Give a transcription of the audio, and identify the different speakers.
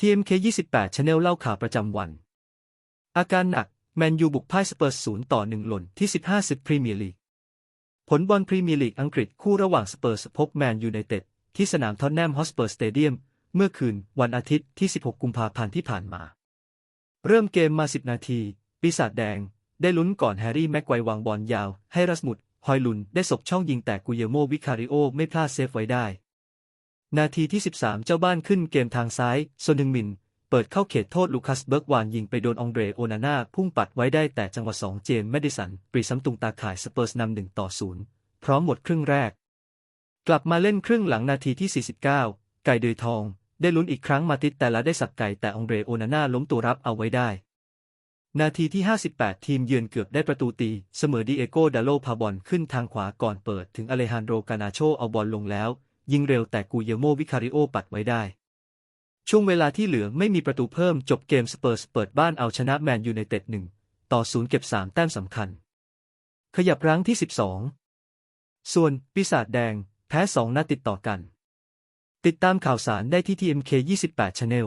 Speaker 1: TMK 28 Channel เล่าข่าวประจำวัน อาการหนัก แมนยูบุกพ่ายสเปอร์ศูนย์ต่อหนึ่งหล่นที่ 15ศึกพรีเมียร์ลีก ผลบอลพรีเมียร์ลีกอังกฤษคู่ระหว่างสเปอร์สพบแมนยูไนเต็ดที่สนามท็อตแนมฮอสเปอร์สเตเดียม เมื่อคืนวันอาทิตย์ที่ 16 กุมภาพันธ์ที่ผ่านมา เริ่มเกมมา 10 นาที ปีศาจแดง ได้ลุ้นก่อนแฮร์รี่แม็กไกววางบอลยาว ให้รัสมุดฮอยลุนได้สบช่องยิงแต่กุเยโมวิคาริโอไม่พลาดเซฟไว้ได้ นาทีที่ 13 เจ้าบ้านขึ้นเกมทางซ้ายโซนึงมิน เปิดเข้าเขตโทษลูคัสเบิร์กวานยิงไปโดนองเดรโอนาน่าพุ่งปัดไว้ได้แต่จังหวะ2เจมส์แมดิสัน ปรีซ้ำตุงตาข่ายสเปอร์สนำหนึ่งต่อศูนย์พร้อมหมดครึ่งแรก กลับมาเล่นครึ่งหลังนาทีที่ 49 ไก่เดยทอง ได้ลุ้นอีกครั้งมาติดแต่ละได้สับไก่แต่องเดรโอนาน่าล้มตัวรับเอาไว้ได้ นาทีที่ 58 ทีมเยือนเกือบได้ประตูตี เสมอดีเอโกดาโลพาบอลขึ้นทางขวาก่อนเปิดถึงอเลฮานโดกานาโชเอาบอลลงแล้ว ยิงเร็วแต่กูเยโมวิคาริโอปัดไว้ได้ ช่วงเวลาที่เหลือไม่มีประตูเพิ่มจบเกมสเปอร์สเปิดบ้านเอาชนะแมนยูในเต็ดหนึ่งต่อศูนย์เก็บ3แต้มสำคัญ ขยับรั้งที่12ส่วนปีศาจแดงแพ้2นัดติดต่อกัน ติดตามข่าวสารได้ที่ TMK 28 Channel